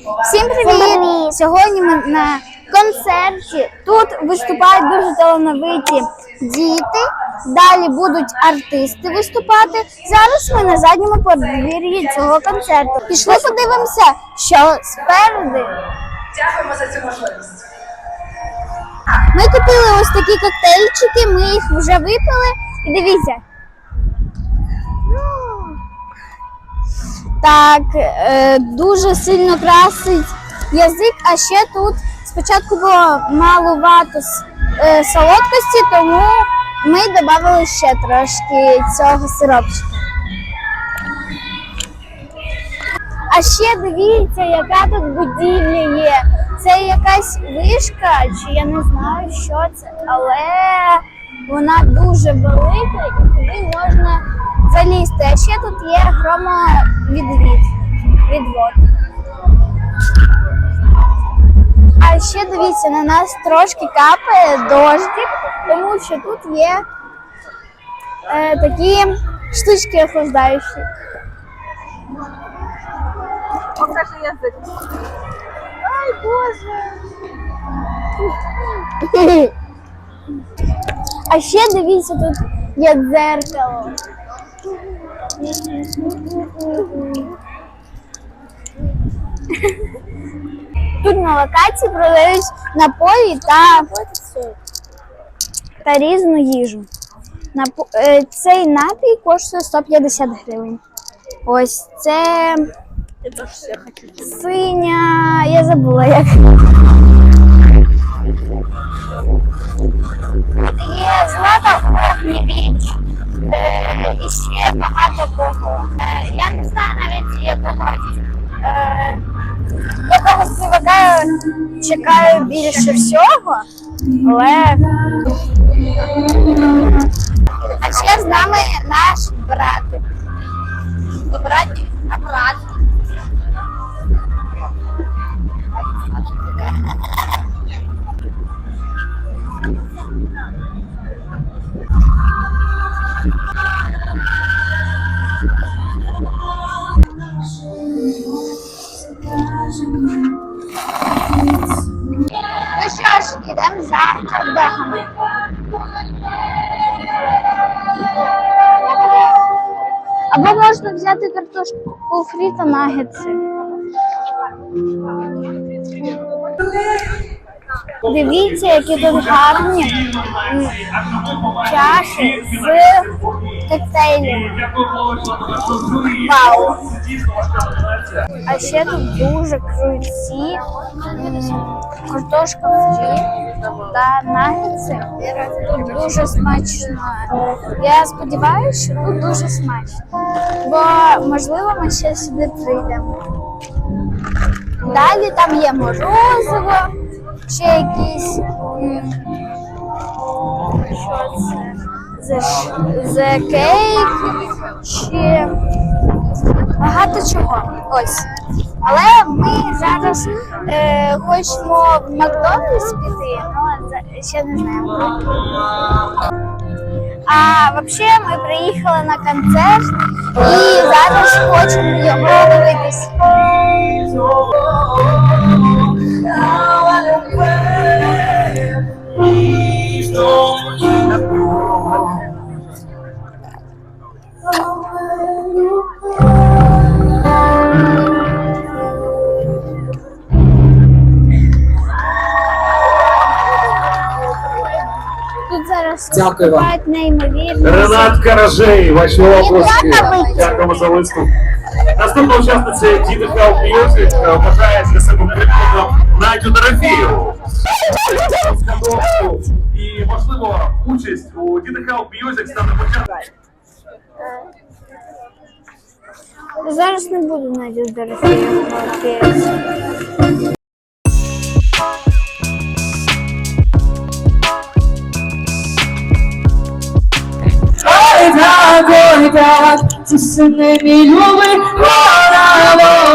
Всім привіт! Сьогодні ми на концерті. Тут виступають дуже талановиті діти. Далі будуть артисти виступати. Зараз ми на задньому подвір'ї цього концерту. Пішли подивимося, що спереди. Дякуємо за цю можливість. Ми купили ось такі коктейльчики, ми їх вже випили. І дивіться. Так, е, дуже сильно красить язик, а ще тут спочатку було малувато с- е, солодкості, тому ми додали ще трошки цього сиропчика. А ще дивіться, яка тут будівля є. Це якась вишка, чи я не знаю, що це, але вона дуже велика і туди можна залізти. А ще тут є громовідвід. Відвод. А ще дивіться, на нас трошки капає дождик, тому що тут є е, такі штучки охлаждаючі. Покажи язик. Ай, Боже. А ще дивіться, тут є дзеркало. Тут на локації продають напої та, та різну їжу. Е, Цей напій коштує 150 гривень. Ось це. Синя, я забула як. Є злата огнівіч. Е, і ще багато кого. Я не знаю навіть якого. Е, якого співака чекаю більше всього, але. А ще з нами наш братик. Не братик, а Або можна взяти картошку фрі та нагетси. Дивіться, які тут гарні чаші з коктейлями. Вау! А ще тут дуже круті картошка фрі та нагетси. Тут дуже смачно. Я сподіваюся, що тут дуже смачно. Бо можливо ми ще сюди прийдемо. Далі там є морозиво, ще якісь. Що це? The, cake, ще багато чого. Ось. Але ми зараз е, хочемо в Макдональдс піти, але ще не знаємо. А взагалі ми приїхали на концерт і зараз хочемо його дивитись. Тут зараз Дякую вам. виступають неймовірні. Ренат Каражей, ваші. Дякую. Дякуємо за виступ. Наступна учасниця Діти Help Music е, вважає для себе прикладом Надю Дорофію. Скандовську. І, можливо, участь у Діти Help Music стане початком. Зараз не буду навіть. Ой, Rahat, cisme miluvi, Rahat,